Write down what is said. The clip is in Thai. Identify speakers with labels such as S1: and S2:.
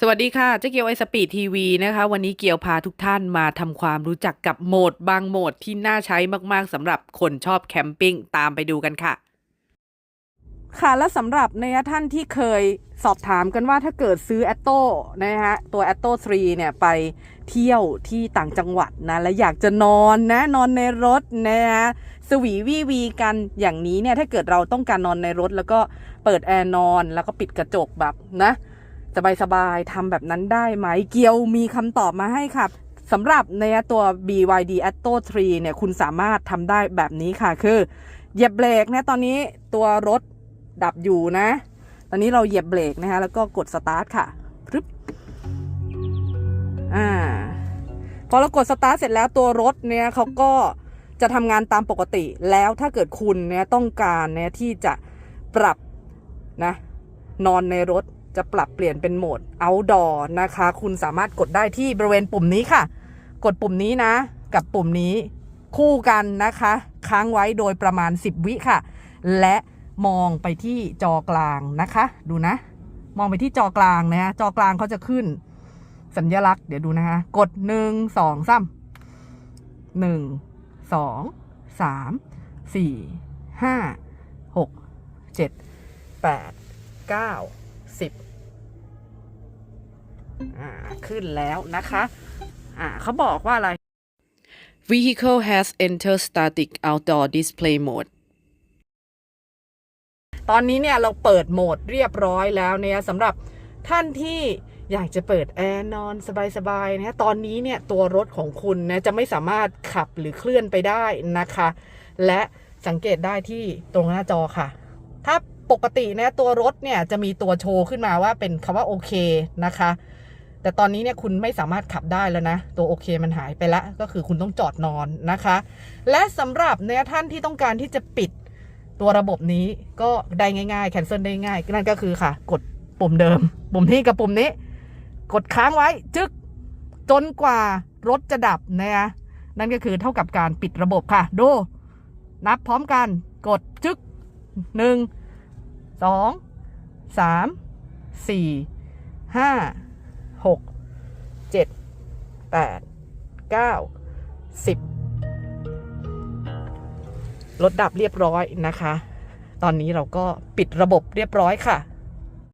S1: สวัสดีค่ะ เจ๊เกียวไอสปีดทีวีนะคะ วันนี้เกียวพาทุกท่านมาทำความรู้จักกับโหมดบางโหมดที่น่าใช้มากๆสำหรับคนชอบแคมปิ้งตามไปดูกันค่ะ ค่ะและสำหรับในท่านที่เคยสอบถามกันว่าถ้าเกิดซื้อ a t t o นะฮะตัว a t t o 3เนี่ยไปเที่ยวที่ต่างจังหวัดนะ และอยากจะนอนนะ นอนในรถนะฮะสวีวีวีกันอย่างนี้เนี่ยถ้าเกิดเราต้องการนอนในรถ แล้วก็เปิดแอร์นอนแล้วก็ปิดกระจกแบบนะ สบายๆทำแบบนั้นได้ไหม เกียวมีคำตอบมาให้ค่ะสำหรับในตัว BYD Atto 3 เนี่ย คุณสามารถทำได้แบบนี้ค่ะ คือเหยียบเบรกนะ ตอนนี้ตัวรถดับอยู่นะ ตอนนี้เราเหยียบเบรกนะคะ แล้วก็กดสตาร์ทค่ะปึ๊บอ่า พอเรากดสตาร์ทเสร็จแล้วตัวรถเนี่ยเขาก็จะทำงานตามปกติ แล้วถ้าเกิดคุณเนี่ยต้องการเนี่ยที่จะปรับนะนอนในรถ จะปรับเปลี่ยนเป็นโหมด outdoor นะคะ คุณสามารถกดได้ที่บริเวณปุ่มนี้ค่ะ กดปุ่มนี้นะ กับปุ่มนี้คู่กันนะคะ ค้างไว้โดยประมาณ 10 วิค่ะ และมองไปที่จอกลางนะคะ ดูนะ มองไปที่จอกลางนะฮะจอกลางเขาจะขึ้น สัญลักษณ์เดี๋ยวดูนะคะ กดหนึ่งสองสามหนึ่งสองสามสี่ห้าหกเจ็ดแปดเก้าสิบ อ่าขึ้นแล้วนะคะอ่าเขาบอกว่าอะไร Vehicle has entered static outdoor display mode ตอนนี้เนี่ยเราเปิดโหมดเรียบร้อยแล้วเนี่ยสำหรับท่านที่อยากจะเปิดแอร์นอนสบายๆนะตอนนี้เนี่ยตัวรถของคุณนะจะไม่สามารถขับหรือเคลื่อนไปได้นะคะ และสังเกตได้ที่ตรงหน้าจอค่ะ ถ้าปกติเนี่ยตัวรถเนี่ยจะมีตัวโชว์ขึ้นมาว่าเป็นคำว่าโอเคนะคะ แต่ตอนนี้เนี่ยคุณไม่สามารถขับได้แล้วนะ ตัวโอเคมันหายไปล้วก็คือคุณต้องจอดนอนนะคะ และสำหรับเนี่ยท่านที่ต้องการที่จะปิดตัวระบบนี้ก็ได้ง่ายๆแคนเซิลได้ง่ายนั่นก็คือค่ะ กดปุ่มเดิม ปุ่มที่กับปุ่มนี้ กดค้างไว้จึกจนกว่ารถจะดับนะคะนั่นก็คือเท่ากับการปิดระบบค่ะ ดู นับพร้อมกันกดจึกหนึ่งสองสามสี่ห้า หกเจ็ดแปดเก้าสิบรถดับเรียบร้อยนะคะ ตอนนี้เราก็ปิดระบบเรียบร้อยค่ะ